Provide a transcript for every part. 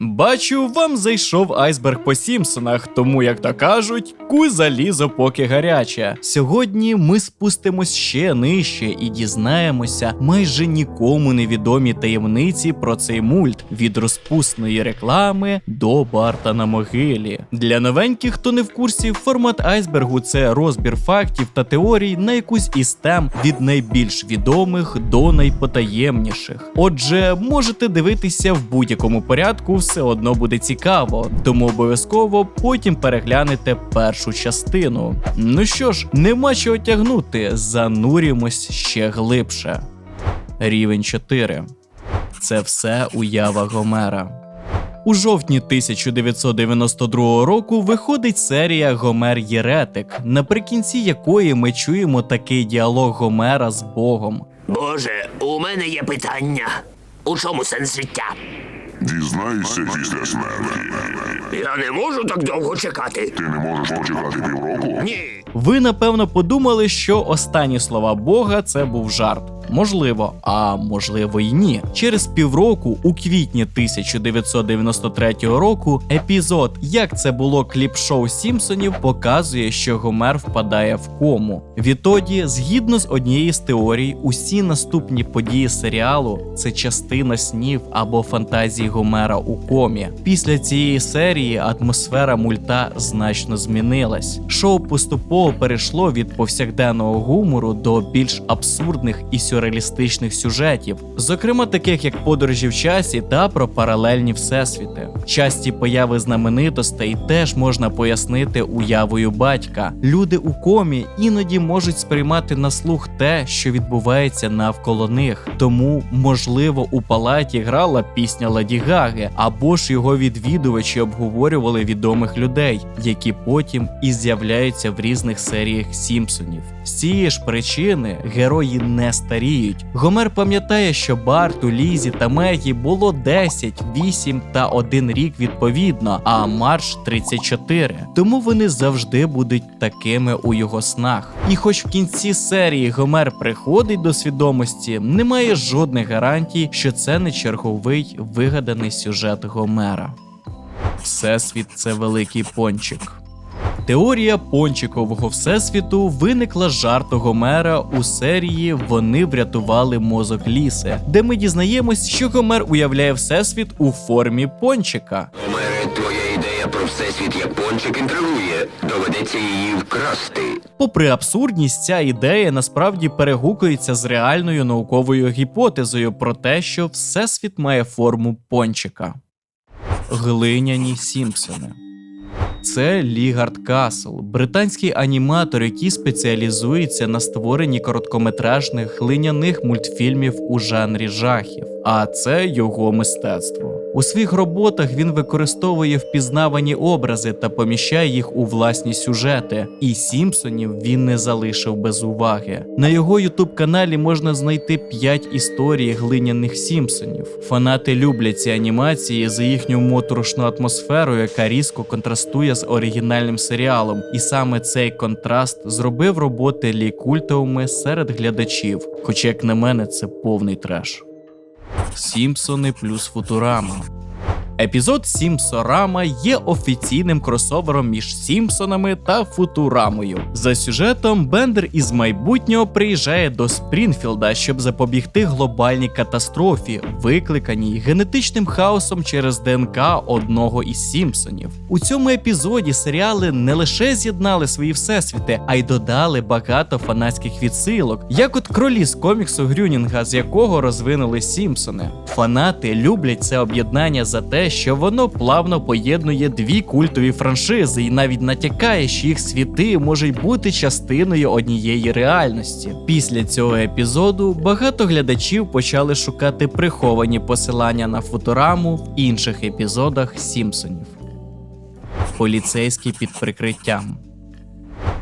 Бачу, вам зайшов айсберг по Сімпсонах, тому, як то кажуть, куй залізо поки гаряче. Сьогодні ми спустимось ще нижче і дізнаємося майже нікому невідомі таємниці про цей мульт від розпусної реклами до Барта на могилі. Для новеньких, хто не в курсі, формат айсбергу це розбір фактів та теорій на якусь із тем від найбільш відомих до найпотаємніших. Отже, можете дивитися в будь-якому порядку, все одно буде цікаво, тому обов'язково потім переглянете першу частину. Ну що ж, нема чого тягнути, занурюємось ще глибше. Рівень 4. Це все уява Гомера. У жовтні 1992 року виходить серія Гомер Єретик, наприкінці якої ми чуємо такий діалог Гомера з Богом. Боже, у мене є питання. У чому сенс життя? Дізнайся після смерті. Я не можу так довго чекати. Ти не можеш почекати півроку? Ні. Ви напевно подумали, що останні слова Бога це був жарт. Можливо, а можливо й ні. Через півроку, у квітні 1993 року, епізод Як це було кліп-шоу Сімпсонів показує, що Гомер впадає в кому. Відтоді, згідно з однією з теорій, усі наступні події серіалу це частина снів або фантазії Гомера у комі. Після цієї серії атмосфера мульта значно змінилась. Шоу поступово перейшло від повсякденного гумору до більш абсурдних і сюрреалістичних сюжетів, зокрема таких як подорожі в часі та про паралельні всесвіти. Часті появи знаменитостей теж можна пояснити уявою батька. Люди у комі іноді можуть сприймати на слух те, що відбувається навколо них. Тому, можливо, у палаті грала пісня Ладі Гаги, або ж його відвідувачі обговорювали відомих людей, які потім і з'являються в різних серіях Сімпсонів. З цієї ж причини герої не старіють. Гомер пам'ятає, що Барту, Лізі та Мегі було 10, 8 та 1 рік відповідно, а Марш 34. Тому вони завжди будуть такими у його снах. І хоч в кінці серії Гомер приходить до свідомості, немає жодних гарантій, що це не черговий вигаданий сюжет Гомера. Всесвіт це великий пончик. Теорія пончикового всесвіту виникла з жарту Гомера у серії Вони врятували мозок ліси, де ми дізнаємось, що Гомер уявляє всесвіт у формі пончика. Омере, твоя ідея про всесвіт як пончик інтригує. Доведеться її вкрасти. Попри абсурдність, ця ідея насправді перегукується з реальною науковою гіпотезою про те, що всесвіт має форму пончика. Глиняні Сімпсони. Це Лігард Касл, британський аніматор, який спеціалізується на створенні короткометражних глиняних мультфільмів у жанрі жахів. А це його мистецтво. У своїх роботах він використовує впізнавані образи та поміщає їх у власні сюжети. І Сімпсонів він не залишив без уваги. На його ютуб каналі можна знайти 5 історій глиняних Сімпсонів. Фанати люблять ці анімації за їхню моторошну атмосферу, яка різко контрастує з оригінальним серіалом. І саме цей контраст зробив роботи Лі культовими серед глядачів. Хоча, як на мене, це повний треш. Сімпсони плюс Футурама. Епізод Сімпсорама є офіційним кросовером між Сімпсонами та Футурамою. За сюжетом Бендер із майбутнього приїжджає до Спрінфілда, щоб запобігти глобальній катастрофі, викликаній генетичним хаосом через ДНК одного із Сімпсонів. У цьому епізоді серіали не лише з'єднали свої всесвіти, а й додали багато фанатських відсилок, як от кролі з коміксу Грюнінга, з якого розвинули Сімпсони. Фанати люблять це об'єднання за те, що воно плавно поєднує дві культові франшизи і навіть натякає, що їх світи можуть бути частиною однієї реальності. Після цього епізоду багато глядачів почали шукати приховані посилання на футураму в інших епізодах Сімпсонів. Поліцейський під прикриттям.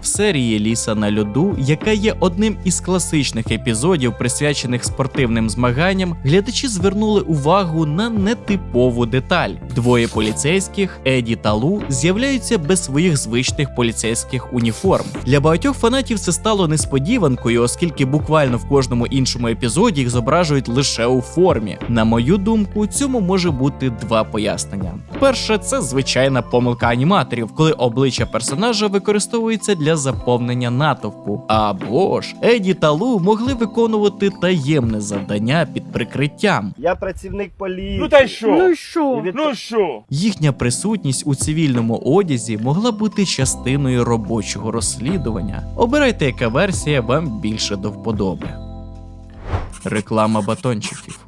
В серії Ліса на льоду, яка є одним із класичних епізодів, присвячених спортивним змаганням, глядачі звернули увагу на нетипову деталь. Двоє поліцейських, Еді та Лу, з'являються без своїх звичних поліцейських уніформ. Для багатьох фанатів це стало несподіванкою, оскільки буквально в кожному іншому епізоді їх зображують лише у формі. На мою думку, цьому може бути два пояснення. Перше, це звичайна помилка аніматорів, коли обличчя персонажа використовується для заповнення натовпу. Або ж Еді та Лу могли виконувати таємне завдання під прикриттям. Я працівник поліції. Ну та й що? Ну що? І від- Ну що? Їхня присутність у цивільному одязі могла бути частиною робочого розслідування. Обирайте, яка версія вам більше до вподоби. Реклама батончиків.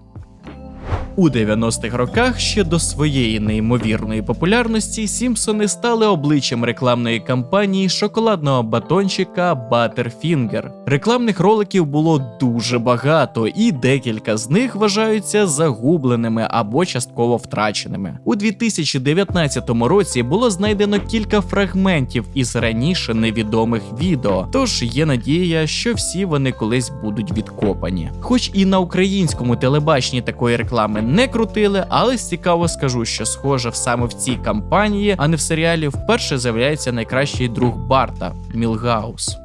У 90-х роках ще до своєї неймовірної популярності Сімпсони стали обличчям рекламної кампанії шоколадного батончика Butterfinger. Рекламних роликів було дуже багато, і декілька з них вважаються загубленими або частково втраченими. У 2019 році було знайдено кілька фрагментів із раніше невідомих відео, тож є надія, що всі вони колись будуть відкопані. Хоч і на українському телебаченні такої реклами не крутили, але цікаво скажу, що схоже саме в цій кампанії, а не в серіалі, вперше з'являється найкращий друг Барта Мілгаус.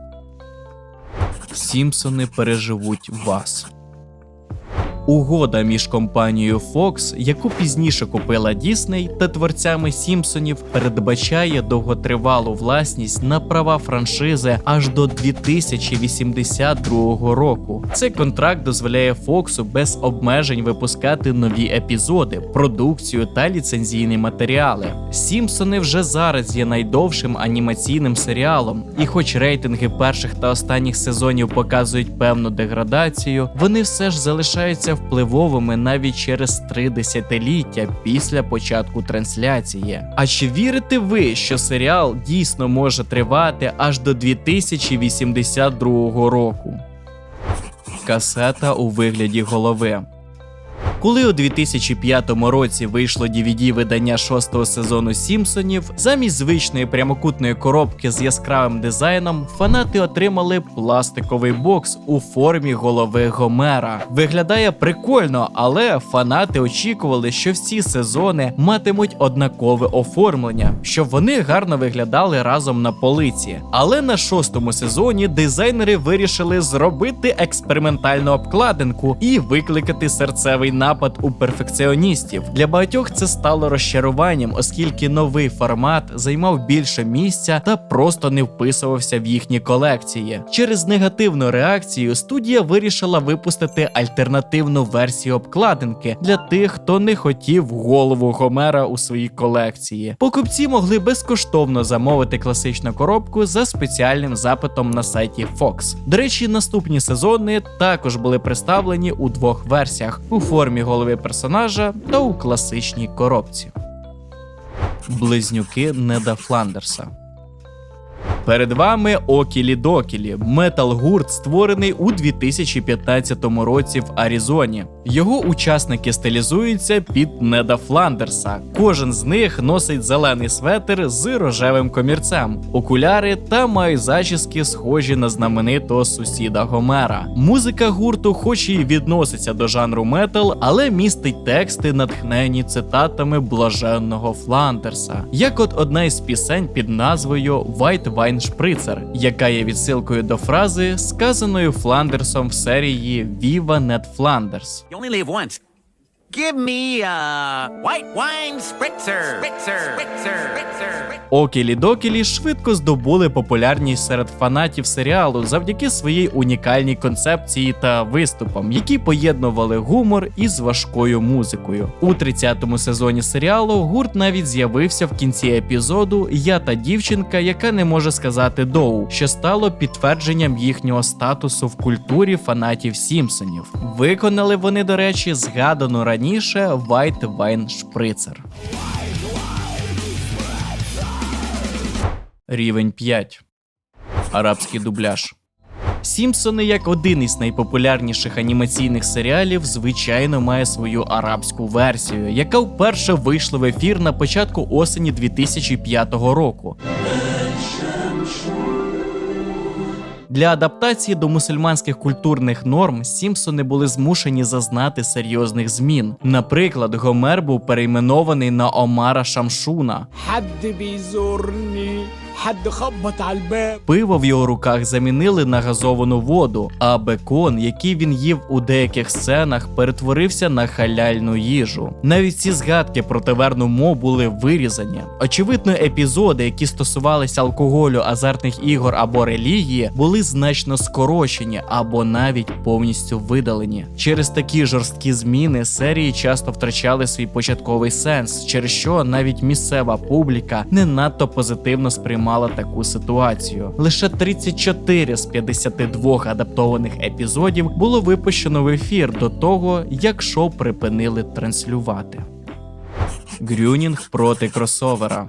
Сімпсони переживуть вас. Угода між компанією Fox, яку пізніше купила Дісней, та творцями Сімпсонів передбачає довготривалу власність на права франшизи аж до 2082 року. Цей контракт дозволяє Фоксу без обмежень випускати нові епізоди, продукцію та ліцензійні матеріали. Сімпсони вже зараз є найдовшим анімаційним серіалом, і хоч рейтинги перших та останніх сезонів показують певну деградацію, вони все ж залишаються впливовими навіть через три десятиліття після початку трансляції. А чи вірите ви, що серіал дійсно може тривати аж до 2082 року? Касета у вигляді голови. Коли у 2005 році вийшло dvd видання шостого сезону Сімпсонів, замість звичної прямокутної коробки з яскравим дизайном фанати отримали пластиковий бокс у формі голови Гомера. Виглядає прикольно, але фанати очікували, що всі сезони матимуть однакове оформлення, щоб вони гарно виглядали разом на полиці. Але на шостому сезоні дизайнери вирішили зробити експериментальну обкладинку і викликати серцевий напад у перфекціоністів. Для багатьох це стало розчаруванням, оскільки новий формат займав більше місця та просто не вписувався в їхні колекції. Через негативну реакцію студія вирішила випустити альтернативну версію обкладинки для тих, хто не хотів голову Гомера у своїй колекції. Покупці могли безкоштовно замовити класичну коробку за спеціальним запитом на сайті Fox. До речі, наступні сезони також були представлені у двох версіях у формі голови персонажа та у класичній коробці. Близнюки Неда Фландерса. Перед вами Окілі Докілі, метал-гурт, створений у 2015 році в Аризоні. Його учасники стилізуються під Неда Фландерса. Кожен з них носить зелений светр з рожевим комірцем, окуляри та мають зачіски, схожі на знаменитого сусіда Гомера. Музика гурту, хоч і відноситься до жанру метал, але містить тексти, натхнені цитатами блаженного Фландерса, як от одна із пісень під назвою White Wine Spritzer, яка є відсилкою до фрази, сказаної Фландерсом в серії Viva Ned Flanders. You only live once. Give me a white wine spritzer. Spritzer. Spritzer. Spritzer. Окілі Докілі швидко здобули популярність серед фанатів серіалу завдяки своїй унікальній концепції та виступам, які поєднували гумор із важкою музикою. У 30-му сезоні серіалу гурт навіть з'явився в кінці епізоду Я та дівчинка, яка не може сказати доу, що стало підтвердженням їхнього статусу в культурі фанатів Сімпсонів. Виконали вони, до речі, згадану раніше White Wine Spritzer. Рівень 5. Арабський дубляж. Сімпсони, як один із найпопулярніших анімаційних серіалів, звичайно має свою арабську версію, яка вперше вийшла в ефір на початку осені 2005 року. Для адаптації до мусульманських культурних норм Сімпсони були змушені зазнати серйозних змін. Наприклад, Гомер був перейменований на Омара Шамшуна. حد بيزورني حد خبط على الباب Пиво в його руках замінили на газовану воду, а бекон, який він їв у деяких сценах, перетворився на халяльну їжу. Навіть ці згадки про таверну Мо були вирізані. Очевидно, епізоди, які стосувалися алкоголю, азартних ігор або релігії, були значно скорочені або навіть повністю видалені. Через такі жорсткі зміни серії часто втрачали свій початковий сенс, через що навіть місцева публіка не надто позитивно сприймала таку ситуацію. Лише 34 з 52 адаптованих епізодів було випущено в ефір до того, як шоу припинили транслювати. Грюнінг проти кросовера.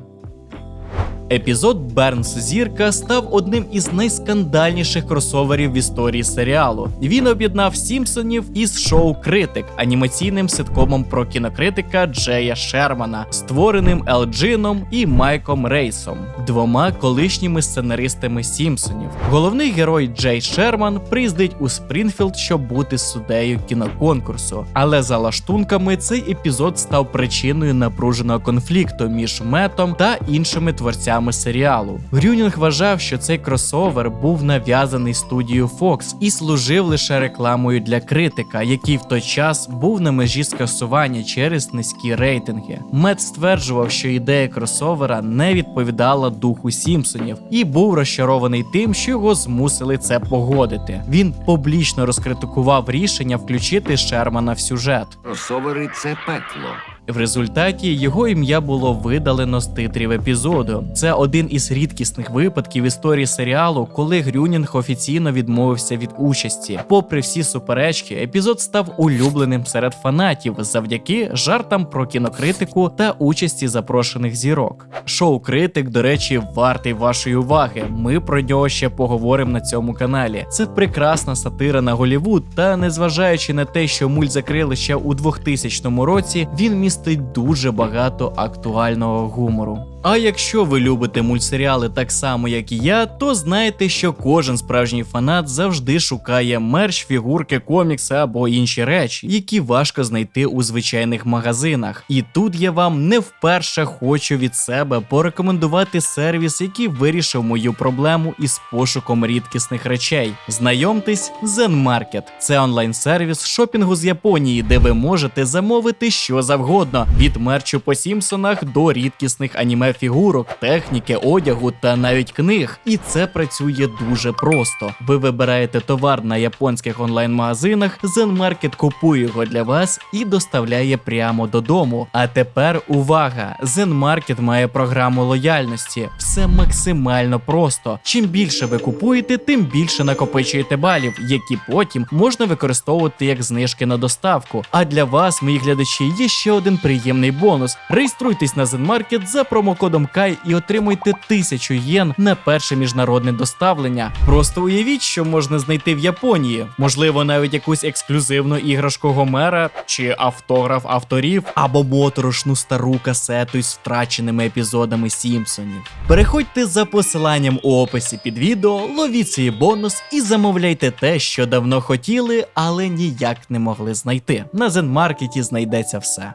Епізод Бернс Зірка став одним із найскандальніших кросоверів в історії серіалу. Він об'єднав Сімпсонів із шоу Критик, анімаційним ситкомом про кінокритика Джея Шермана, створеним Елджином і Майком Рейсом, двома колишніми сценаристами Сімпсонів. Головний герой Джей Шерман приїздить у Спрінфілд, щоб бути суддею кіноконкурсу. Але за лаштунками цей епізод став причиною напруженого конфлікту між метом та іншими творцями серіалу. Грюнінг вважав, що цей кросовер був нав'язаний студією Fox і служив лише рекламою для критика, який в той час був на межі скасування через низькі рейтинги. Мет стверджував, що ідея кросовера не відповідала духу Сімпсонів і був розчарований тим, що його змусили це погодити. Він публічно розкритикував рішення включити Шермана в сюжет. Кросовери це пекло. В результаті його ім'я було видалено з титрів епізоду. Це один із рідкісних випадків історії серіалу, коли Грюнінг офіційно відмовився від участі. Попри всі суперечки, епізод став улюбленим серед фанатів завдяки жартам про кінокритику та участі запрошених зірок. Шоу Критик, до речі, вартий вашої уваги. Ми про нього ще поговоримо на цьому каналі. Це прекрасна сатира на Голівуд, та незважаючи на те, що мульт закрили ще у 2000 році, він містить дуже багато актуального гумору. А якщо ви любите мультсеріали так само, як і я, то знайте, що кожен справжній фанат завжди шукає мерч, фігурки, комікси або інші речі, які важко знайти у звичайних магазинах. І тут я вам не вперше хочу від себе порекомендувати сервіс, який вирішив мою проблему із пошуком рідкісних речей. Знайомтесь, Zen Market. Це онлайн-сервіс шопінгу з Японії, де ви можете замовити що завгодно від мерчу по Сімпсонах до рідкісних аніме фігурок, техніки, одягу та навіть книг. І це працює дуже просто. Ви вибираєте товар на японських онлайн-магазинах, Zen Market купує його для вас і доставляє прямо додому. А тепер увага! Zen Market має програму лояльності. Все максимально просто. Чим більше ви купуєте, тим більше накопичуєте балів, які потім можна використовувати як знижки на доставку. А для вас, мої глядачі, є ще один приємний бонус. Реєструйтесь на Zen Market за промокодом KAI і отримуйте 1000 єн на перше міжнародне доставлення. Просто уявіть, що можна знайти в Японії. Можливо, навіть якусь ексклюзивну іграшку Гомера чи автограф авторів, або моторошну стару касету із втраченими епізодами Сімпсонів. Переходьте за посиланням у описі під відео, ловіть свій бонус і замовляйте те, що давно хотіли, але ніяк не могли знайти. На Зенмаркеті знайдеться все.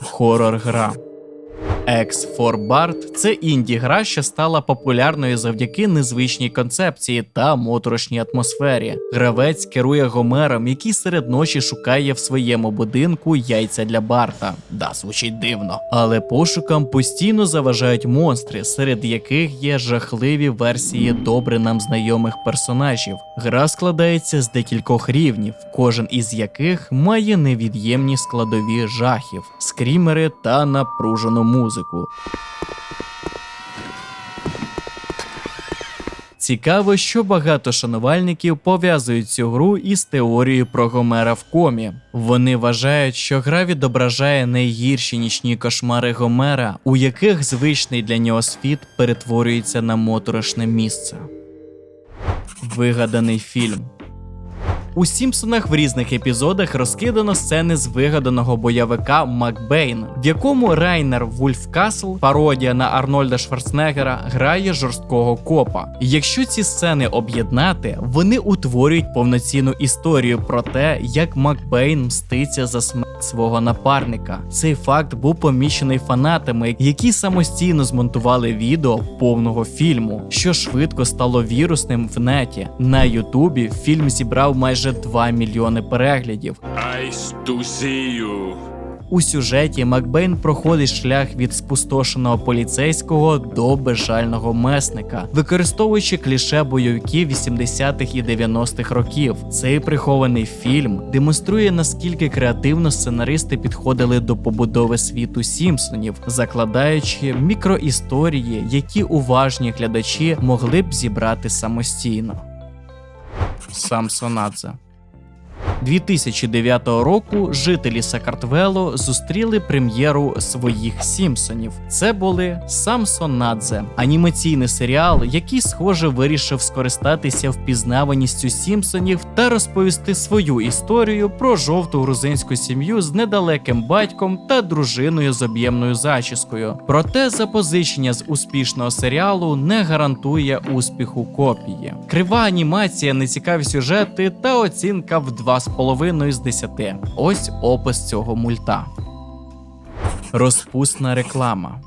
Хорор гра. X for Bart – це інді-гра, що стала популярною завдяки незвичній концепції та моторошній атмосфері. Гравець керує Гомером, який серед ночі шукає в своєму будинку яйця для Барта. Да, звучить дивно. Але пошукам постійно заважають монстри, серед яких є жахливі версії добре нам знайомих персонажів. Гра складається з декількох рівнів, кожен із яких має невід'ємні складові жахів, скрімери та напружену музику. Цікаво, що багато шанувальників пов'язують цю гру із теорією про Гомера в комі. Вони вважають, що гра відображає найгірші нічні кошмари Гомера, у яких звичний для нього світ перетворюється на моторошне місце. Вигаданий фільм. У Сімпсонах в різних епізодах розкидано сцени з вигаданого бойовика Макбейн, в якому Райнер Вульф Касл, пародія на Арнольда Шварценеггера, грає жорсткого копа. Якщо ці сцени об'єднати, вони утворюють повноцінну історію про те, як Макбейн мститься за смерть свого напарника. Цей факт був помічений фанатами, які самостійно змонтували відео повного фільму, що швидко стало вірусним в неті. На Ютубі фільм зібрав майже 2 мільйони переглядів. Nice to see you. У сюжеті Макбейн проходить шлях від спустошеного поліцейського до безжального месника, використовуючи кліше бойовиків 80-х і 90-х років. Цей прихований фільм демонструє наскільки креативно сценаристи підходили до побудови світу Сімпсонів, закладаючи мікроісторії, які уважні глядачі могли б зібрати самостійно. Самсонадзе 2009 року жителі Сакартвело зустріли прем'єру своїх Сімпсонів. Це були Самсонадзе, анімаційний серіал, який, схоже, вирішив скористатися впізнаваністю Сімпсонів та розповісти свою історію про жовту грузинську сім'ю з недалеким батьком та дружиною з об'ємною зачіскою. Проте запозичення з успішного серіалу не гарантує успіху копії. Крива анімація, нецікаві сюжети та оцінка в 2,5 з 10. Ось опис цього мульта. Розпусна реклама.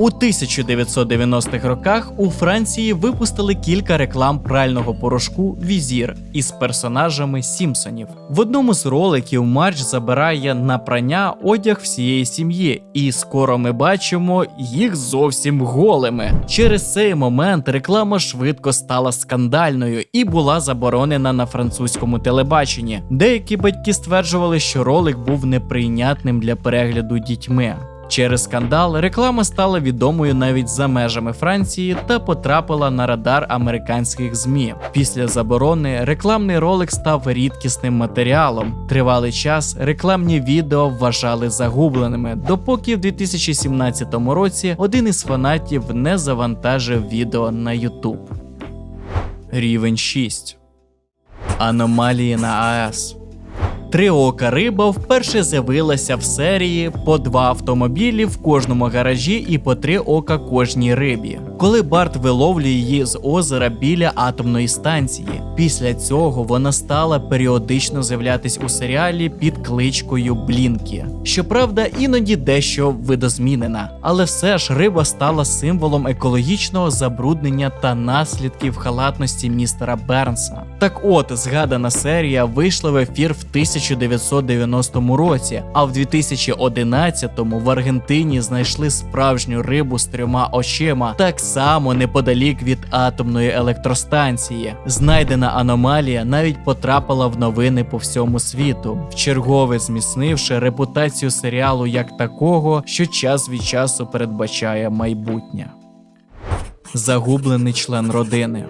У 1990-х роках у Франції випустили кілька реклам прального порошку Візір із персонажами Сімпсонів. В одному з роликів Марч забирає на прання одяг всієї сім'ї, і скоро ми бачимо їх зовсім голими. Через цей момент реклама швидко стала скандальною і була заборонена на французькому телебаченні. Деякі батьки стверджували, що ролик був неприйнятним для перегляду дітьми. Через скандал реклама стала відомою навіть за межами Франції та потрапила на радар американських ЗМІ. Після заборони рекламний ролик став рідкісним матеріалом. Тривалий час рекламні відео вважали загубленими, допоки в 2017 році один із фанатів не завантажив відео на YouTube. Рівень 6. Аномалії на АЕС. Триока риба вперше з'явилася в серії по два автомобілі в кожному гаражі і по три ока кожній рибі. Коли Барт виловлює її з озера біля атомної станції. Після цього вона стала періодично з'являтись у серіалі під кличкою Блінкі. Щоправда, іноді дещо видозмінена, але все ж риба стала символом екологічного забруднення та наслідків халатності містера Бернса. Так от, згадана серія вийшла в ефір в 1990 році, а в 2011-му в Аргентині знайшли справжню рибу з трьома очима, так само неподалік від атомної електростанції. Знайдена аномалія навіть потрапила в новини по всьому світу, вчергове зміцнивши репутацію серіалу як такого, що час від часу передбачає майбутнє. Загублений член родини.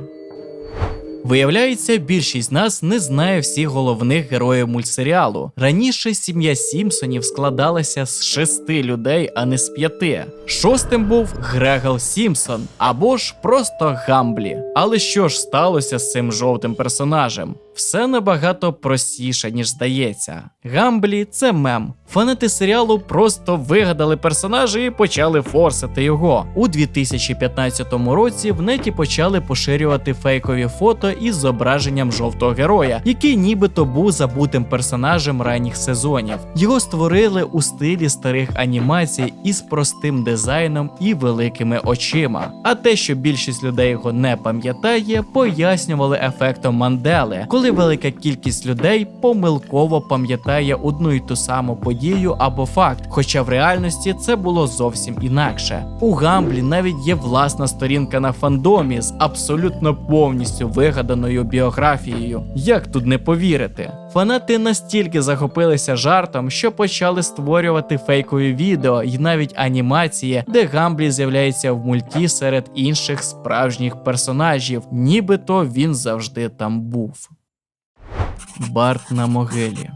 Виявляється, більшість з нас не знає всіх головних героїв мультсеріалу. Раніше сім'я Сімпсонів складалася з шести людей, а не з п'яти. Шостим був Грегал Сімпсон або ж просто Гамблі. Але що ж сталося з цим жовтим персонажем? Все набагато простіше, ніж здається. Гамблі це мем. Фанати серіалу просто вигадали персонажа і почали форсити його. У 2015 році в неті почали поширювати фейкові фото із зображенням жовтого героя, який нібито був забутим персонажем ранніх сезонів. Його створили у стилі старих анімацій із простим дизайном і великими очима. А те, що більшість людей його не пам'ятає, пояснювали ефектом Мандели, коли велика кількість людей помилково пам'ятає одну й ту саму подію або факт, хоча в реальності це було зовсім інакше. У Гамблі навіть є власна сторінка на фандомі з абсолютно повністю вигаданою біографією. Як тут не повірити? Фанати настільки захопилися жартом, що почали створювати фейкові відео і навіть анімації, де Гамблі з'являється в мульті серед інших справжніх персонажів, нібито він завжди там був. Барт на могилі.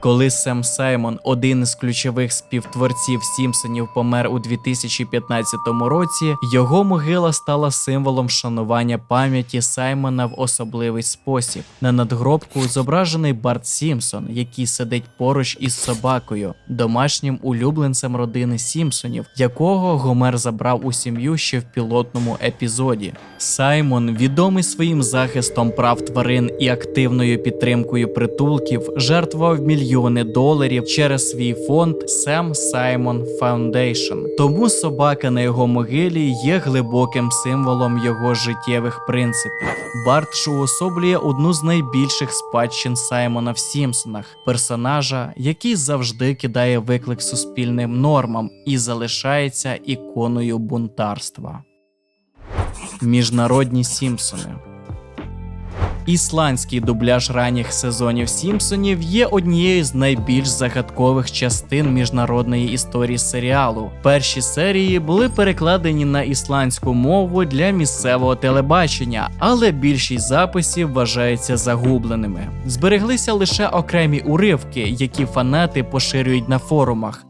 Коли Сем Саймон, один із ключових співтворців Сімпсонів, помер у 2015 році, його могила стала символом вшанування пам'яті Саймона в особливий спосіб. На надгробку зображений Барт Сімпсон, який сидить поруч із собакою, домашнім улюбленцем родини Сімпсонів, якого Гомер забрав у сім'ю ще в пілотному епізоді. Саймон, відомий своїм захистом прав тварин і активною підтримкою притулків, жертвував мільйони доларів через свій фонд Sam Simon Foundation. Тому собака на його могилі є глибоким символом його життєвих принципів. Барт ж уособлює одну з найбільших спадщин Саймона в Сімпсонах, персонажа, який завжди кидає виклик суспільним нормам і залишається іконою бунтарства. Міжнародні Сімпсони. Ісландський дубляж ранніх сезонів Сімпсонів є однією з найбільш загадкових частин міжнародної історії серіалу. Перші серії були перекладені на ісландську мову для місцевого телебачення, але більшість записів вважаються загубленими. Збереглися лише окремі уривки, які фанати поширюють на форумах.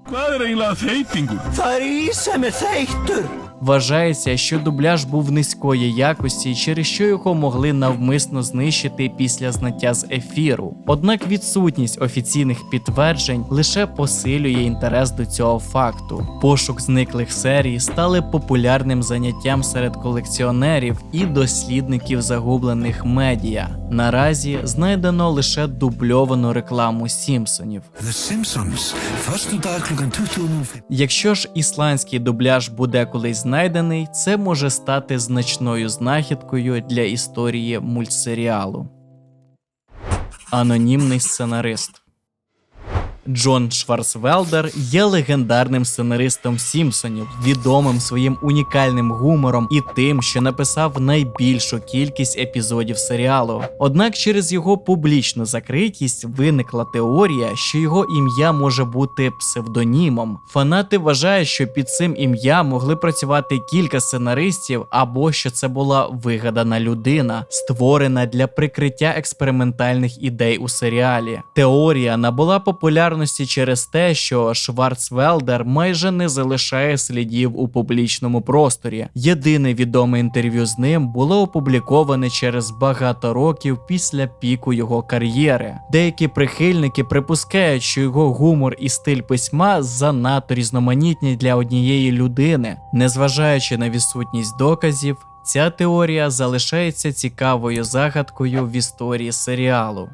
Вважається, що дубляж був низької якості, через що його могли навмисно знищити після зняття з ефіру. Однак відсутність офіційних підтверджень лише посилює інтерес до цього факту. Пошук зниклих серій стали популярним заняттям серед колекціонерів і дослідників загублених медіа. Наразі знайдено лише дубльовану рекламу Сімпсонів. The Simpsons. Første dag klokken 20.05. Якщо ж ісландський дубляж буде колись знайдений, це може стати значною знахідкою для історії мультсеріалу. Анонімний сценарист Джон Шварцвелдер є легендарним сценаристом Сімпсонів, відомим своїм унікальним гумором і тим, що написав найбільшу кількість епізодів серіалу. Однак через його публічну закритість виникла теорія, що його ім'я може бути псевдонімом. Фанати вважають, що під цим ім'ям могли працювати кілька сценаристів, або що це була вигадана людина, створена для прикриття експериментальних ідей у серіалі. Теорія набула популярності через те, що Шварцвелдер майже не залишає слідів у публічному просторі. Єдине відоме інтерв'ю з ним було опубліковане через багато років після піку його кар'єри. Деякі прихильники припускають, що його гумор і стиль письма занадто різноманітні для однієї людини, незважаючи на відсутність доказів. Ця теорія залишається цікавою загадкою в історії серіалу.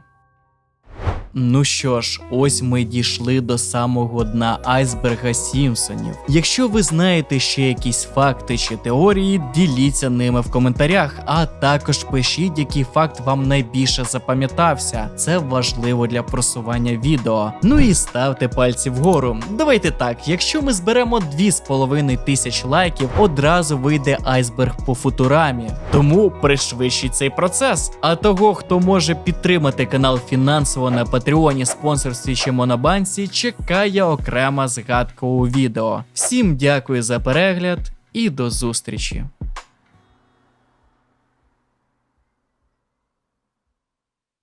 Ну що ж, ось ми дійшли до самого дна айсберга Сімпсонів. Якщо ви знаєте ще якісь факти чи теорії, діліться ними в коментарях, а також пишіть, який факт вам найбільше запам'ятався. Це важливо для просування відео. Ну і ставте пальці вгору. Давайте так, якщо ми зберемо 2,5 тисяч лайків, одразу вийде айсберг по футурамі. Тому пришвидшіть цей процес. А того, хто може підтримати канал фінансово на Патреоні, спонсорстві чи Монобанці, чекає окрема згадка у відео. Всім дякую за перегляд і до зустрічі!